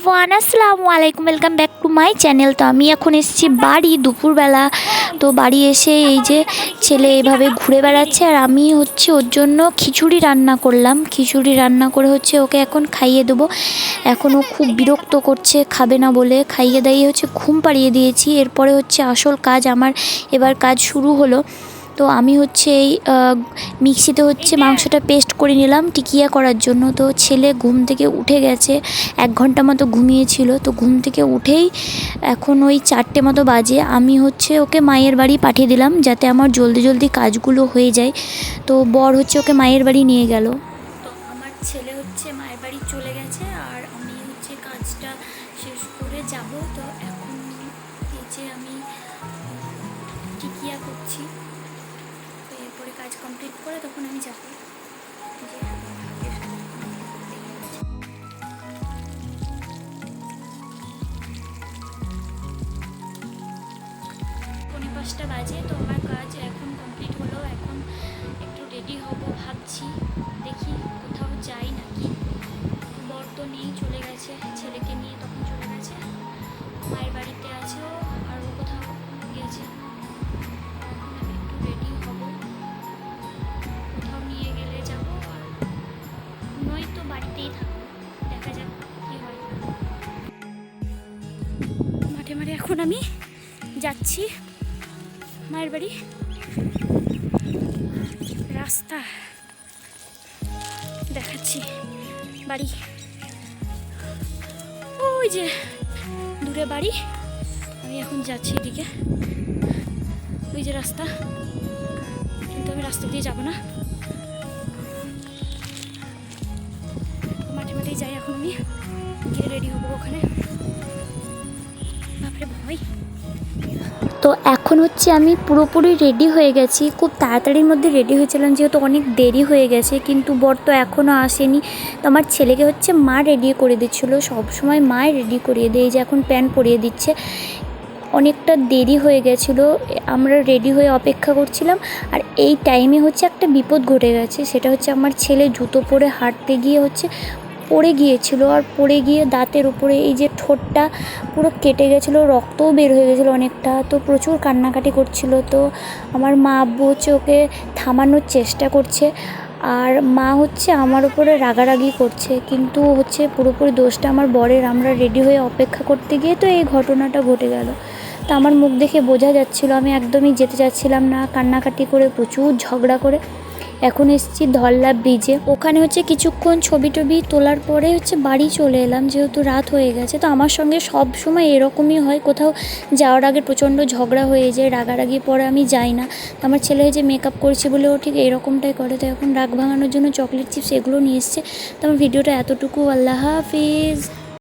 Everyone আসসালামু আলাইকুম welcome back to my channel তো আমি এখন এসেছি বাড়ি দুপুরবেলা। তো বাড়ি এসে এই যে ছেলে এইভাবে ঘুরে বেড়াচ্ছে, আর আমি হচ্ছে ওর জন্য খিচুড়ি রান্না করলাম। খিচুড়ি রান্না করে হচ্ছে ওকে এখন খাইয়ে দেবো। এখন ও খুব বিরক্ত করছে, খাবে না বলে। খাইয়ে দাইয়ে হচ্ছে ঘুম পাড়িয়ে দিয়েছি। এরপরে হচ্ছে আসল কাজ আমার। এবার কাজ শুরু হলো। তো আমি হচ্ছে এই মিক্সিতে হচ্ছে মাংসটা পেস্ট করে নিলাম টিকিয়া করার জন্য। তো ছেলে ঘুম থেকে উঠে গেছে, এক ঘণ্টা মতো ঘুমিয়েছিল। তো ঘুম থেকে উঠেই এখন ওই চারটে মতো বাজে। আমি হচ্ছে ওকে মায়ের বাড়ি পাঠিয়ে দিলাম যাতে আমার জলদি জলদি কাজগুলো হয়ে যায়। তো বর হচ্ছে ওকে মায়ের বাড়ি নিয়ে গেল। তো আমার ছেলে হচ্ছে মায়ের বাড়ি চলে গেছে আর আমি হচ্ছে কাজটা শেষ করে যাব। তো এখন যে আমি টিকিয়া করছি। কমপ্লিট করে তখন আমি যাব। পাঁচটা বাজে তো আমার কাজ এখন কমপ্লিট হলো, এখন একটু রেডি হব ভাবছি, দেখি কোথাও যাই নাকি। বর তো নেই, চলে গেছে, ছেলেকে নিয়ে তখন চলে গেছে। মায়ের বাড়িতে আছে ও। থাকব দেখা যাক কী হয়। মাঠে মাঠে এখন আমি যাচ্ছি মায়ের বাড়ি। রাস্তা দেখাচ্ছি বাড়ি। ওই যে দূরে বাড়ি। আমি এখন যাচ্ছি এদিকে। ওই যে রাস্তা। কিন্তু আমি রাস্তা দিয়ে যাব না। যাই এখন আমি। গিয়ে রেডি হব ওখানে। বাপরে ভয় তো এখন হচ্ছে আমি পুরোপুরি রেডি হয়ে গেছি। খুব তাড়াতাড়ির মধ্যে রেডি হয়েছিলাম, যেহেতু অনেক দেরি হয়ে গেছে, কিন্তু বর তো এখনও আসেনি। তো আমার ছেলেকে হচ্ছে মা রেডি করে দিচ্ছিল। সবসময় মাই রেডি করিয়ে দেয় যে এখন প্যান্ট পরিয়ে দিচ্ছে। অনেকটা দেরি হয়ে গেছিল, আমরা রেডি হয়ে অপেক্ষা করছিলাম। আর এই টাইমে হচ্ছে একটা বিপদ ঘটে গেছে, সেটা হচ্ছে আমার ছেলে জুতো পরে হাঁটতে গিয়ে হচ্ছে পড়ে গিয়েছিল আর পড়ে গিয়ে দাঁতের উপরে এই যে ঠোঁটটা পুরো কেটে গেছিল, রক্তও বের হয়ে গেছিল অনেকটা। তো প্রচুর কান্নাকাটি করছিল। তো আমার মা আব্বু হচ্ছে ওকে থামানোর চেষ্টা করছে আর মা হচ্ছে আমার উপরে রাগারাগি করছে। কিন্তু হচ্ছে পুরোপুরি দোষটা আমার বরের। আমরা রেডি হয়ে অপেক্ষা করতে গিয়ে তো এই ঘটনাটা ঘটে গেল। তো আমার মুখ দেখে বোঝা যাচ্ছিল, আমি একদমই যেতে চাচ্ছিলাম না। কান্নাকাটি করে, প্রচুর ঝগড়া করে এখন এসেছি ধল্লা ব্রিজে। ওখানে হচ্ছে কিছুক্ষণ ছবি টবি তোলার পরে হচ্ছে বাড়ি চলে এলাম, যেহেতু রাত হয়ে গেছে। তো আমার সঙ্গে সব সময় এরকমই হয়, কোথাও যাওয়ার আগে প্রচণ্ড ঝগড়া হয়ে যায়, রাগারাগি পরে আমি যাই না। আমার ছেলে যে মেকআপ করছে বলে ও ঠিক এরকমটাই করে। তো এখন রাগ ভাঙানোর জন্য চকলেট চিপস এগুলো নিয়ে এসছে। তো আমার ভিডিওটা এতটুকু। আল্লাহ হাফিজ।